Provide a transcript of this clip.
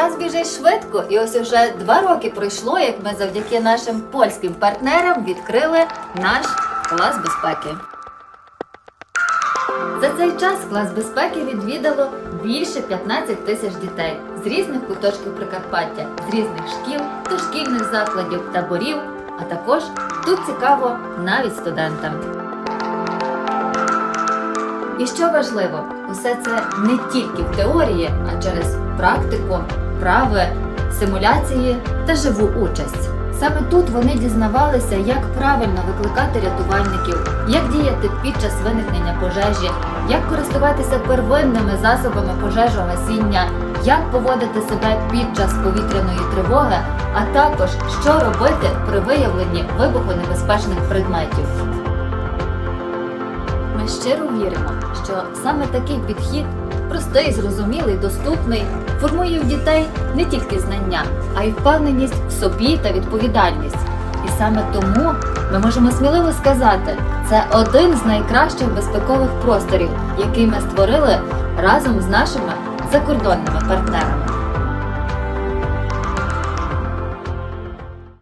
час біжить швидко, і ось уже два роки пройшло, як ми завдяки нашим польським партнерам відкрили наш клас безпеки. За цей час клас безпеки відвідало більше 15 тисяч дітей з різних куточків Прикарпаття, з різних шкіл, дошкільних закладів, таборів, а також тут цікаво навіть студентам. І що важливо, усе це не тільки в теорії, а через практику, вправи, симуляції та живу участь. Саме тут вони дізнавалися, як правильно викликати рятувальників, як діяти під час виникнення пожежі, як користуватися первинними засобами пожежогасіння, як поводити себе під час повітряної тривоги, а також що робити при виявленні вибухонебезпечних предметів. Ми щиро віримо, що саме такий підхід, простий, зрозумілий, доступний, формує в дітей не тільки знання, а й впевненість в собі та відповідальність. І саме тому ми можемо сміливо сказати, це один з найкращих безпекових просторів, який ми створили разом з нашими закордонними партнерами.